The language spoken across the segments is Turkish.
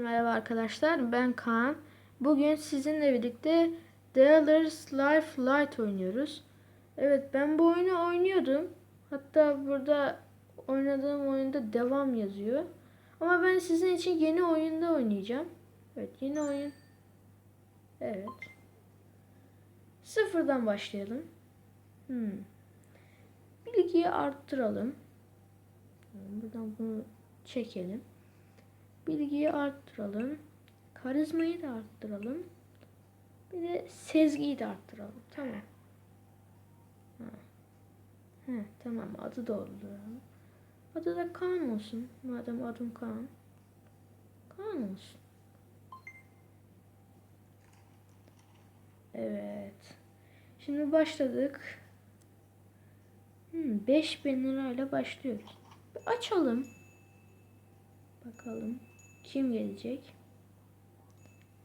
Merhaba arkadaşlar ben Kaan. Bugün sizinle birlikte Dealers Life Light oynuyoruz. Evet ben bu oyunu oynuyordum. Hatta burada oynadığım oyunda devam yazıyor. Ama ben sizin için yeni oyunda oynayacağım. Evet yeni oyun. Evet. Sıfırdan başlayalım. Hmm. Bilgiyi arttıralım. Buradan bunu çekelim. Bilgiyi arttıralım. Karizmayı da arttıralım. Bir de sezgiyi de arttıralım. Tamam. Ha. He, tamam adı da. Adı da Kaan olsun. Madem adım Kaan. Kaan olsun. Evet. Şimdi başladık. Hmm, 5000 lirayla başlıyoruz. Bir açalım. Bakalım kim gelecek?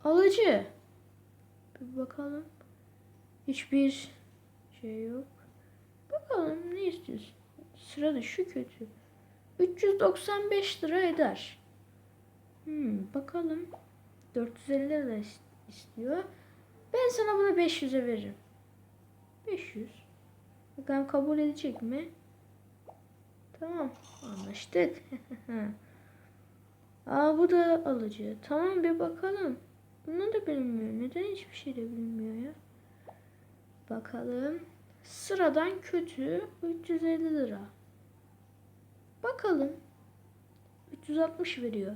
Alıcı. Bir bakalım. Hiçbir şey yok. Bakalım ne istiyorsun? Sırada şu kötü. 395 lira eder. Hmm, bakalım. 450 lira is- istiyor. Ben sana bunu 500'e veririm. 500. Bakalım kabul edecek mi? Tamam. Anlaştık. Aa bu da alıcı. Tamam bir bakalım. Bunu da bilmiyor. Neden hiçbir şey de bilmiyor ya? Bakalım. Sıradan kötü 350 lira. Bakalım. 360 veriyor.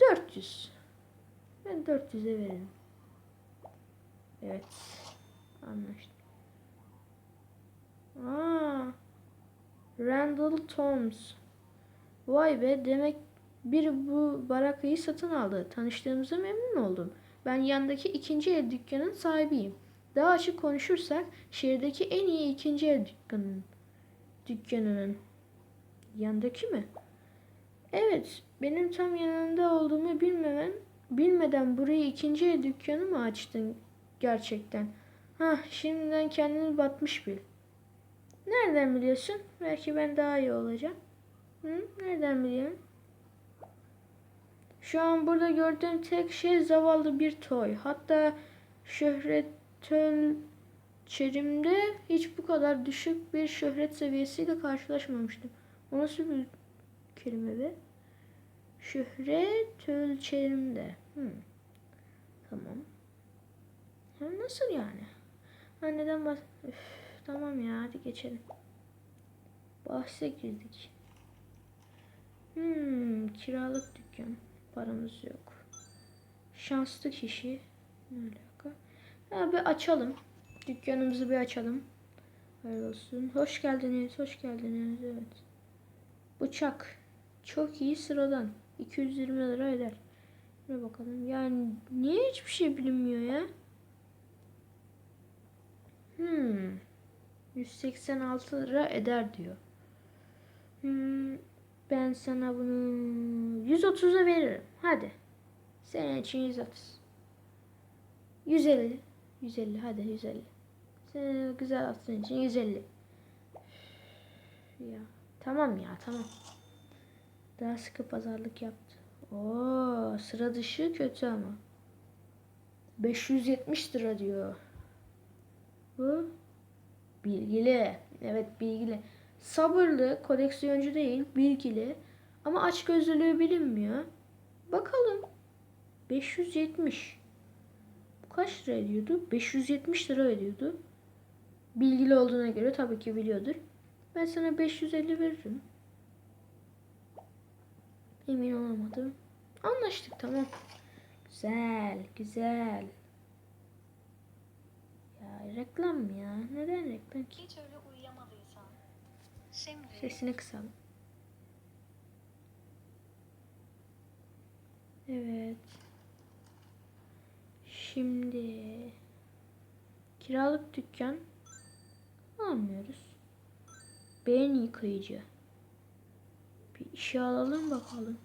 400. Ben 400'e veririm. Evet. Anlaştık. Aa. Randall Toms. Vay be demek biri bu barakayı satın aldı. Tanıştığımıza memnun oldum. Ben yandaki ikinci el dükkanın sahibiyim. Daha açık konuşursak şehirdeki en iyi ikinci el dükkanının dükkanının yandaki mi? Evet, benim tam yanında olduğumu bilmemen, bilmeden burayı ikinci el dükkanı mı açtın gerçekten? Hah, şimdiden kendini batmış bil. Nereden biliyorsun? Belki ben daha iyi olacağım. Hı? Nereden biliyorsun? Şu an burada gördüğüm tek şey zavallı bir toy. Hatta şöhretül çerimde hiç bu kadar düşük bir şöhret seviyesiyle karşılaşmamıştım. O nasıl bir kelime be? Şöhret ölçerimde. Hmm. Tamam. Ha, nasıl yani? Ha, neden bahs... Üf, tamam ya hadi geçelim. Bahse girdik. Hmm, kiralık dükkan. Paramız yok. Şanslı kişi. Ne alaka? Ha, bir açalım. Dükkanımızı bir açalım. Hayırlı olsun. Hoş geldiniz, hoş geldiniz. Evet. Bıçak. Çok iyi sıradan. 220 lira eder. Ne bakalım. Yani niye hiçbir şey bilinmiyor ya? Hmm. 186 lira eder diyor. Hmm. Ben sana bunu 130'a veririm. Hadi. Senin için 130. 150. 150 hadi 150. Senin güzel attığın için 150. Ya tamam ya tamam. Daha sıkı pazarlık yaptı. Oo sıra dışı kötü ama. 570 lira diyor. Bu bilgili. Evet bilgili. Sabırlı, koleksiyoncu değil, bilgili. Ama açgözlülüğü bilinmiyor. Bakalım. 570. Bu kaç lira ediyordu? 570 lira ediyordu. Bilgili olduğuna göre tabii ki biliyordur. Ben sana 550 veririm. Emin olamadım. Anlaştık tamam. Güzel, güzel. Ya reklam mı ya? Neden reklam ki? Hiç öyle uyuyamadıysan. Şimdi Sesini kısalım. Evet. Şimdi kiralık dükkan almıyoruz. Beyin yıkayıcı. Bir işe alalım bakalım.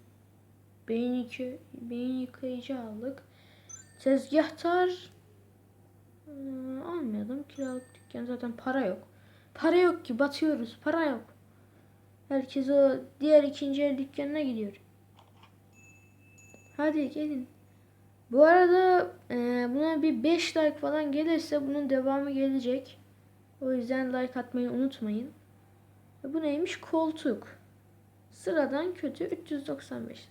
Beyin, yıkı, beyin yıkayıcı aldık. Tezgahtar ee, almayalım. Kiralık dükkan zaten para yok. Para yok ki batıyoruz. Para yok. Herkes o diğer ikinci el dükkanına gidiyor. Hadi gelin. Bu arada e, buna bir 5 like falan gelirse bunun devamı gelecek. O yüzden like atmayı unutmayın. Ve Bu neymiş? Koltuk. Sıradan kötü 395.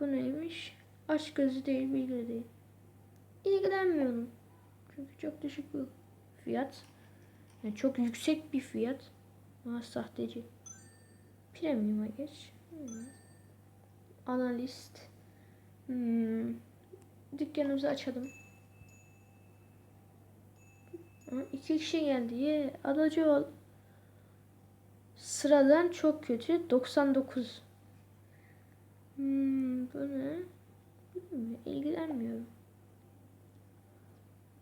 Bu neymiş? Aç gözü değil, bilgi değil. İlgilenmiyorum. Çünkü çok düşük bir fiyat. Yani çok yüksek bir fiyat. Ama sahteci. Premium'a geç. Hmm. Analist. Hmm. Dükkanımızı açalım. İki kişi geldi. Ye, adacı ol. Sıradan çok kötü. 99. Hmm, bu ne? Bilmiyorum, İlgilenmiyorum.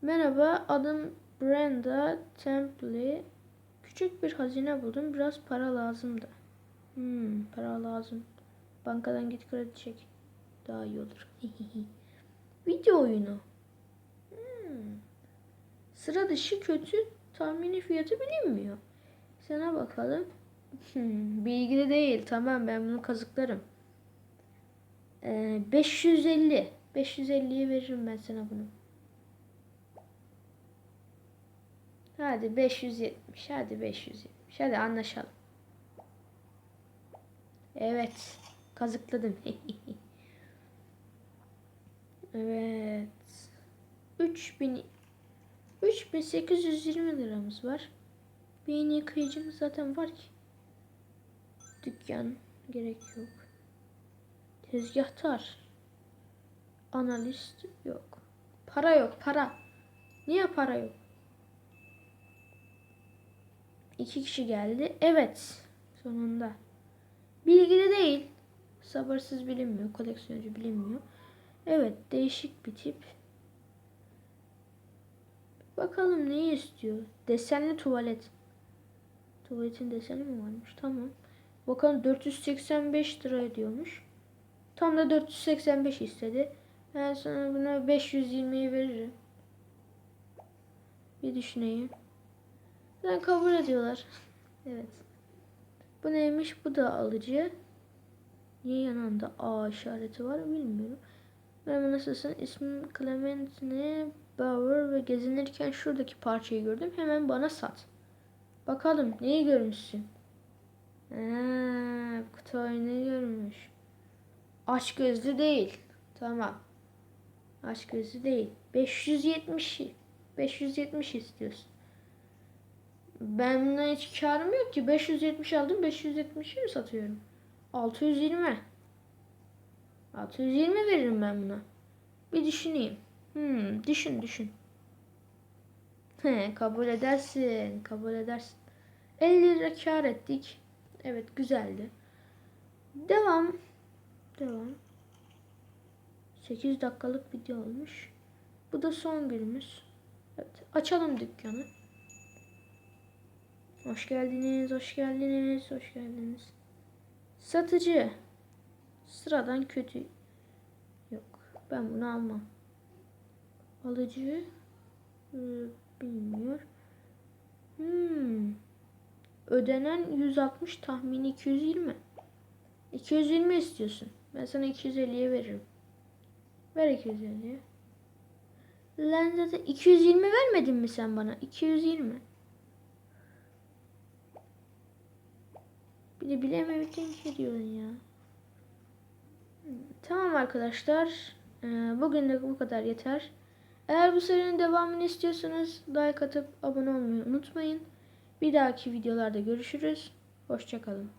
Merhaba, adım Brenda Temple. Küçük bir hazine buldum. Biraz para lazım da. Hmm, para lazım. Bankadan git kredi çek. Daha iyi olur. Video oyunu. Hmm. Sıra dışı kötü tahmini fiyatı bilinmiyor. Sana bakalım. Bilgili değil. Tamam ben bunu kazıklarım. Ee, 550. 550'ye veririm ben sana bunu. Hadi 570. Hadi 570. Hadi anlaşalım. Evet. Kazıkladım. evet. 3000 3820 liramız var. Bir en yıkayıcımız zaten var ki. Dükkan gerek yok. Tezgahtar. Analist yok. Para yok para. Niye para yok? İki kişi geldi. Evet. Sonunda. Bilgili değil. Sabırsız bilinmiyor. Koleksiyoncu bilinmiyor. Evet. Değişik bir tip. Bakalım neyi istiyor? Desenli tuvalet. Tuvaletin deseni mi varmış? Tamam. Bakalım 485 lira ediyormuş. Tam da 485 istedi. Ben sana buna 520'yi veririm. Bir düşüneyim. Ben kabul ediyorlar. evet. Bu neymiş? Bu da alıcı. Niye yanında A işareti var bilmiyorum. Merhaba nasılsın? İsmim Clementine Bauer ve gezinirken şuradaki parçayı gördüm. Hemen bana sat. Bakalım neyi görmüşsün? Eee, kutu oyunu görmüş. Aç gözlü değil. Tamam. Aç gözlü değil. 570 570 istiyorsun. Ben buna hiç karım yok ki. 570 aldım. 570'i mi satıyorum? 620. 620 veririm ben buna. Bir düşüneyim. Hmm, düşün düşün. He, kabul edersin. Kabul edersin. 50 lira kar ettik. Evet güzeldi. Devam. Devam. 8 dakikalık video olmuş. Bu da son günümüz. Evet, açalım dükkanı. Hoş geldiniz, hoş geldiniz, hoş geldiniz. Satıcı. Sıradan kötü. Yok, ben bunu almam. Alıcı. e, bilmiyor. Hmm. Ödenen 160 tahmini 220. 220 istiyorsun. Ben sana 250'ye veririm. Ver 250'ye. Lan zaten 220 vermedin mi sen bana? 220. Bir de bilememekten şey diyorsun ya. Tamam arkadaşlar. Ee, Bugün de bu kadar yeter. Eğer bu serinin devamını istiyorsanız like atıp abone olmayı unutmayın. Bir dahaki videolarda görüşürüz. Hoşçakalın.